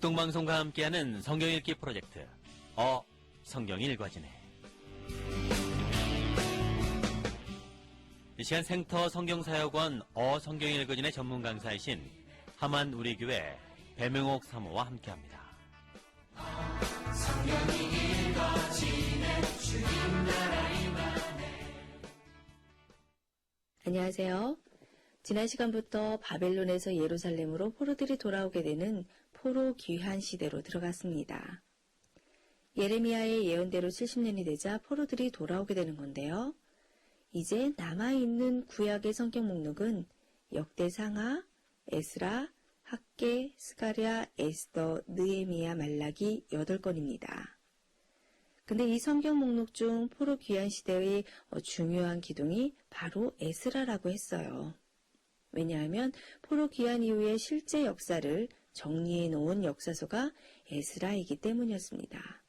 뚱방송과 함께하는 성경 읽기 프로젝트 어 성경 읽어지네 이 시간 생터 성경사역원 어 성경 읽어지네 전문 강사이신 하만 우리 교회 배명옥 사모와 함께합니다. 안녕하세요. 지난 시간부터 바벨론에서 예루살렘으로 포로들이 돌아오게 되는 포로 귀환 시대로 들어갔습니다. 예레미야의 예언대로 70년이 되자 포로들이 돌아오게 되는 건데요. 이제 남아있는 구약의 성경 목록은 역대상하, 에스라, 학계, 스가랴, 에스더, 느에미야, 말라기 8건입니다. 근데 이 성경 목록 중 포로 귀환 시대의 어, 중요한 기둥이 바로 에스라라고 했어요. 왜냐하면 포로 귀환 이후의 실제 역사를 정리해 놓은 역사서가 에스라이기 때문이었습니다.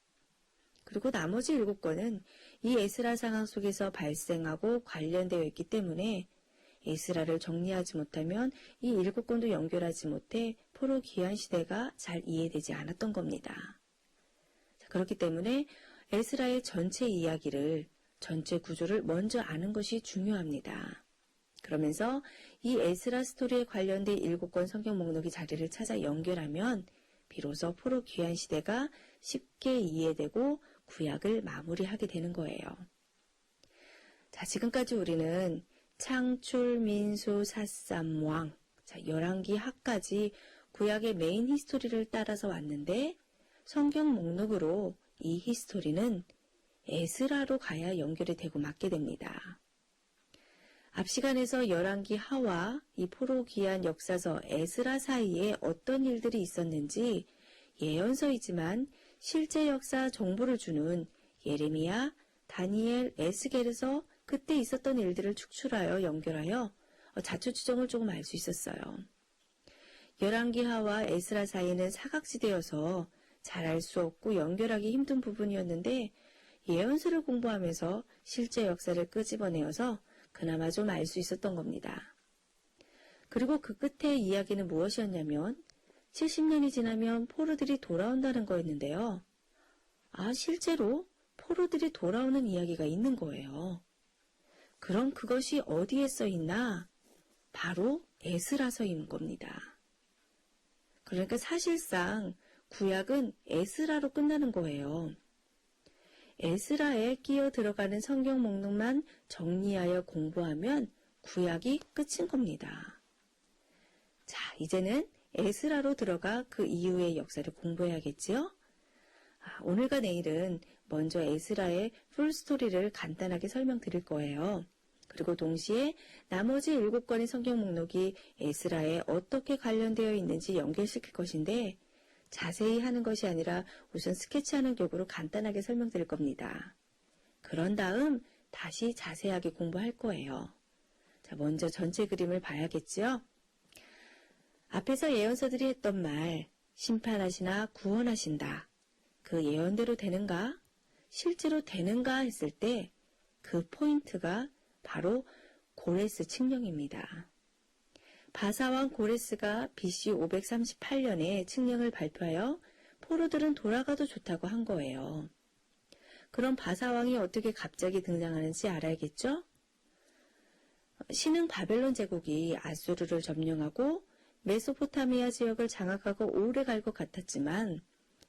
그리고 나머지 일곱 건은 이 에스라 상황 속에서 발생하고 관련되어 있기 때문에 에스라를 정리하지 못하면 이 일곱 건도 연결하지 못해 포로 귀환 시대가 잘 이해되지 않았던 겁니다. 자, 그렇기 때문에 에스라의 전체 이야기를, 전체 구조를 먼저 아는 것이 중요합니다. 그러면서 이 에스라 스토리에 관련된 일곱 권 성경 목록이 자리를 찾아 연결하면 비로소 포로 귀환 시대가 쉽게 이해되고 구약을 마무리하게 되는 거예요. 자, 지금까지 우리는 창출, 민수, 사삼왕, 자, 열왕기 하까지 구약의 메인 히스토리를 따라서 왔는데 성경 목록으로 이 히스토리는 에스라로 가야 연결이 되고 맞게 됩니다. 앞 시간에서 열왕기 하와 이 포로 귀한 역사서 에스라 사이에 어떤 일들이 있었는지 예언서이지만 실제 역사 정보를 주는 예레미야, 다니엘, 에스겔에서 그때 있었던 일들을 축출하여 연결하여 자초 지정을 조금 알 수 있었어요. 열왕기 하와 에스라 사이는 사각지대여서 잘 알 수 없고 연결하기 힘든 부분이었는데 예언서를 공부하면서 실제 역사를 끄집어내어서 그나마 좀 알 수 있었던 겁니다. 그리고 그 끝의 이야기는 무엇이었냐면 70년이 지나면 포로들이 돌아온다는 거였는데요. 아, 실제로 포로들이 돌아오는 이야기가 있는 거예요. 그럼 그것이 어디에 써 있나? 바로 에스라서인 겁니다. 그러니까 사실상 구약은 에스라로 끝나는 거예요. 에스라에 끼어 들어가는 성경 목록만 정리하여 공부하면 구약이 끝인 겁니다. 자, 이제는 에스라로 들어가 그 이후의 역사를 공부해야겠지요? 아, 오늘과 내일은 먼저 에스라의 풀스토리를 간단하게 설명드릴 거예요. 그리고 동시에 나머지 일곱 권의 성경 목록이 에스라에 어떻게 관련되어 있는지 연결시킬 것인데 자세히 하는 것이 아니라 우선 스케치하는 격으로 간단하게 설명드릴 겁니다. 그런 다음 다시 자세하게 공부할 거예요. 자, 먼저 전체 그림을 봐야겠지요? 앞에서 예언서들이 했던 말, 심판하시나 구원하신다. 그 예언대로 되는가? 실제로 되는가 했을 때 그 포인트가 바로 고레스 칙령입니다. 바사왕 고레스가 BC 538년에 칙령을 발표하여 포로들은 돌아가도 좋다고 한 거예요. 그럼 바사왕이 어떻게 갑자기 등장하는지 알아야겠죠? 신흥 바벨론 제국이 아수르를 점령하고 메소포타미아 지역을 장악하고 오래 갈 것 같았지만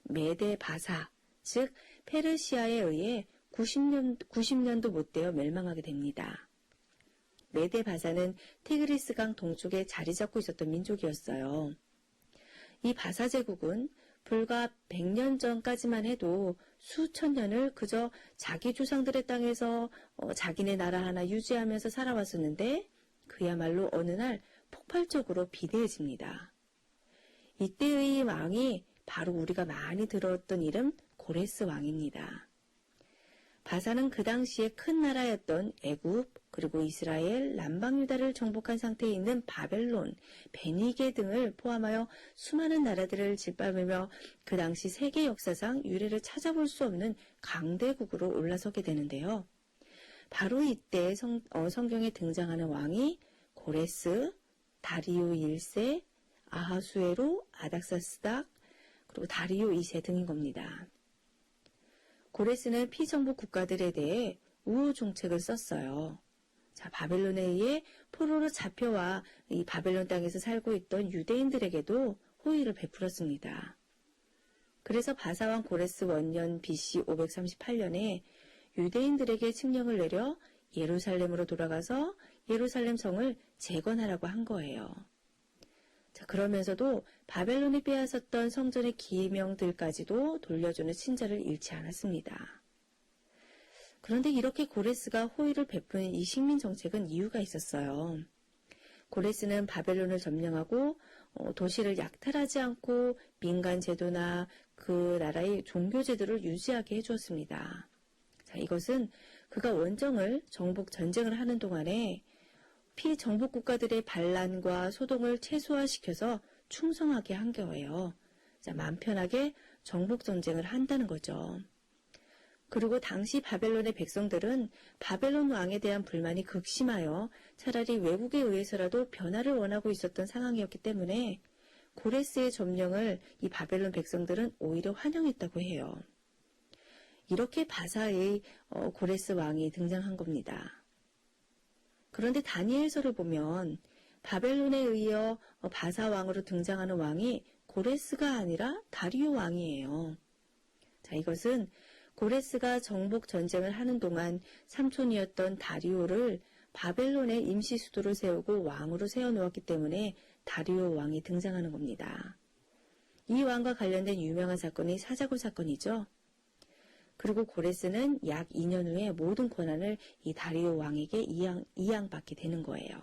메데 바사, 즉 페르시아에 의해 90년, 90년도 못 되어 멸망하게 됩니다. 메데 바사는 티그리스강 동쪽에 자리 잡고 있었던 민족이었어요. 이 바사 제국은 불과 100년 전까지만 해도 수천 년을 그저 자기 조상들의 땅에서 어, 자기네 나라 하나 유지하면서 살아왔었는데 그야말로 어느 날 폭발적으로 비대해집니다. 이때의 왕이 바로 우리가 많이 들었던 이름 고레스 왕입니다. 바사는 그 당시에 큰 나라였던 애굽 그리고 이스라엘 남방 유다를 정복한 상태에 있는 바벨론, 베니게 등을 포함하여 수많은 나라들을 짓밟으며 그 당시 세계 역사상 유례를 찾아볼 수 없는 강대국으로 올라서게 되는데요. 바로 이때 성, 어, 성경에 등장하는 왕이 고레스, 다리오 1세, 아하수에로, 아닥사스닥, 그리고 다리오 2세 등인 겁니다. 고레스는 피정부 국가들에 대해 우호 정책을 썼어요. 자, 바벨론에 의해 포로로 잡혀와 이 바벨론 땅에서 살고 있던 유대인들에게도 호의를 베풀었습니다. 그래서 바사왕 고레스 원년 BC 538년에 유대인들에게 칙령을 내려 예루살렘으로 돌아가서 예루살렘 성을 재건하라고 한 거예요. 자, 그러면서도 바벨론이 빼앗았던 성전의 기명들까지도 돌려주는 친절을 잃지 않았습니다. 그런데 이렇게 고레스가 호의를 베푸는 이 식민 정책은 이유가 있었어요. 고레스는 바벨론을 점령하고 어, 도시를 약탈하지 않고 민간 제도나 그 나라의 종교 제도를 유지하게 해주었습니다. 자, 이것은 그가 원정을 정복 전쟁을 하는 동안에 피정복 국가들의 반란과 소동을 최소화시켜서 충성하게 한 거예요. 자, 마음 편하게 정복 전쟁을 한다는 거죠. 그리고 당시 바벨론의 백성들은 바벨론 왕에 대한 불만이 극심하여 차라리 외국에 의해서라도 변화를 원하고 있었던 상황이었기 때문에 고레스의 점령을 이 바벨론 백성들은 오히려 환영했다고 해요. 이렇게 바사의 어, 고레스 왕이 등장한 겁니다. 그런데 다니엘서를 보면 바벨론에 의해 바사 왕으로 등장하는 왕이 고레스가 아니라 다리오 왕이에요. 자, 이것은 고레스가 정복 전쟁을 하는 동안 삼촌이었던 다리오를 바벨론의 임시 수도를 세우고 왕으로 세워놓았기 때문에 다리오 왕이 등장하는 겁니다. 이 왕과 관련된 유명한 사건이 사자굴 사건이죠. 그리고 고레스는 약 2년 후에 모든 권한을 이 다리오 왕에게 이양, 이양받게 되는 거예요.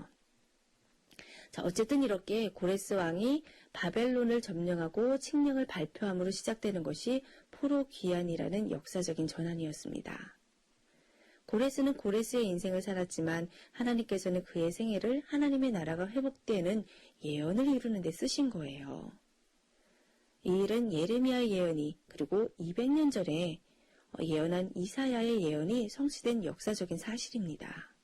자, 어쨌든 이렇게 고레스 왕이 바벨론을 점령하고 칙령을 발표함으로 시작되는 것이 포로 귀환이라는 역사적인 전환이었습니다. 고레스는 고레스의 인생을 살았지만 하나님께서는 그의 생애를 하나님의 나라가 회복되는 예언을 이루는 데 쓰신 거예요. 이 일은 예레미야의 예언이 그리고 200년 전에 예언한 이사야의 예언이 성취된 역사적인 사실입니다.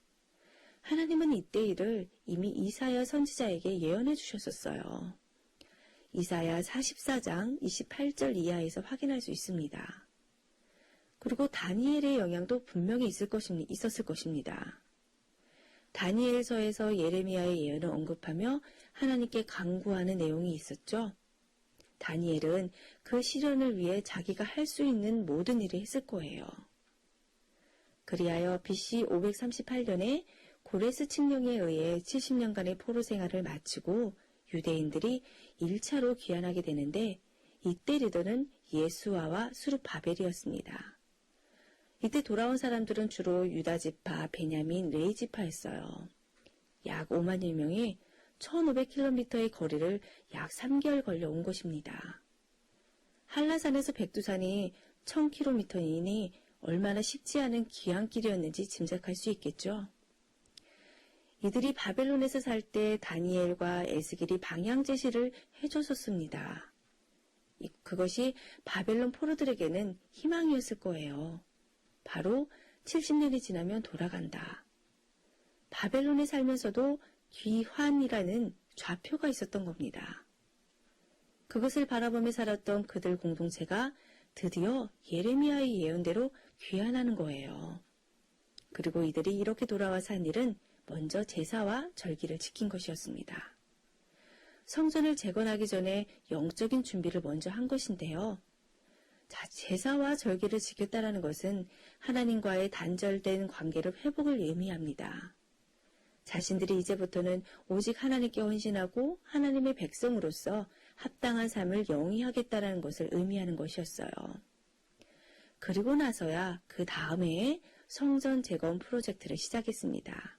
하나님은 이때 일을 이미 이사야 선지자에게 예언해 주셨었어요. 이사야 44장 28절 이하에서 확인할 수 있습니다. 그리고 다니엘의 영향도 분명히 있을 것입니, 있었을 것입니다. 다니엘서에서 예레미야의 예언을 언급하며 하나님께 강구하는 내용이 있었죠. 다니엘은 그 실현을 위해 자기가 할 수 있는 모든 일을 했을 거예요. 그리하여 BC 538년에 고레스 칙령에 의해 70년간의 포로 생활을 마치고 유대인들이 1차로 귀환하게 되는데 이때 리더는 예수아와 수르바벨이었습니다. 이때 돌아온 사람들은 주로 유다지파, 베냐민, 레이지파였어요. 약 5만여 명이 1500km의 거리를 약 3개월 걸려 온 것입니다. 한라산에서 백두산이 1000km이니 얼마나 쉽지 않은 귀향길이었는지 짐작할 수 있겠죠. 이들이 바벨론에서 살 때 다니엘과 에스겔이 방향 제시를 해줬었습니다. 그것이 바벨론 포로들에게는 희망이었을 거예요. 바로 70년이 지나면 돌아간다. 바벨론에 살면서도 귀환이라는 좌표가 있었던 겁니다. 그것을 바라보며 살았던 그들 공동체가 드디어 예레미야의 예언대로 귀환하는 거예요. 그리고 이들이 이렇게 돌아와 산 일은 먼저 제사와 절기를 지킨 것이었습니다. 성전을 재건하기 전에 영적인 준비를 먼저 한 것인데요. 자, 제사와 절기를 지켰다라는 것은 하나님과의 단절된 관계를 회복을 의미합니다. 자신들이 이제부터는 오직 하나님께 헌신하고 하나님의 백성으로서 합당한 삶을 영위하겠다라는 것을 의미하는 것이었어요. 그리고 나서야 그 다음에 성전 재건 프로젝트를 시작했습니다.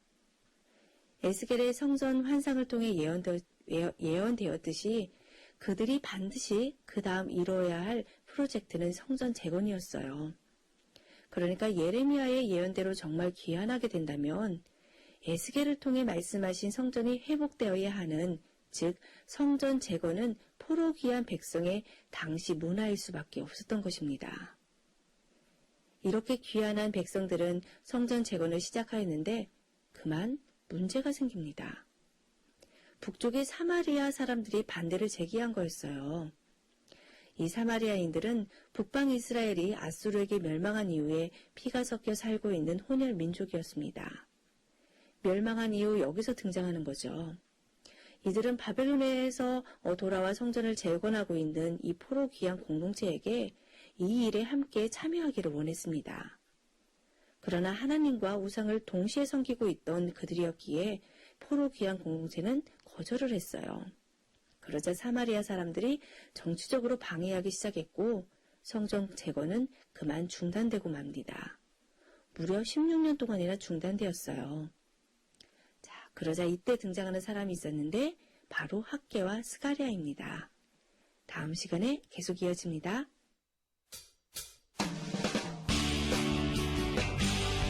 에스겔의 성전 환상을 통해 예언되, 예언되었듯이 그들이 반드시 그 다음 이뤄야 할 프로젝트는 성전 재건이었어요. 그러니까 예레미야의 예언대로 정말 귀환하게 된다면 에스겔을 통해 말씀하신 성전이 회복되어야 하는 즉 성전 재건은 포로 귀한 백성의 당시 문화일 수밖에 없었던 것입니다. 이렇게 귀환한 백성들은 성전 재건을 시작하였는데 그만 문제가 생깁니다. 북쪽의 사마리아 사람들이 반대를 제기한 거였어요. 이 사마리아인들은 북방 이스라엘이 아수르에게 멸망한 이후에 피가 섞여 살고 있는 혼혈 민족이었습니다. 멸망한 이후 여기서 등장하는 거죠. 이들은 바벨론에서 어, 돌아와 성전을 재건하고 있는 이 포로 귀한 공동체에게 이 일에 함께 참여하기를 원했습니다. 그러나 하나님과 우상을 동시에 섬기고 있던 그들이었기에 포로 귀한 공동체는 거절을 했어요. 그러자 사마리아 사람들이 정치적으로 방해하기 시작했고 성전 재건은 그만 중단되고 맙니다. 무려 16년 동안이나 중단되었어요. 자, 그러자 이때 등장하는 사람이 있었는데 바로 학계와 스가리아입니다. 다음 시간에 계속 이어집니다.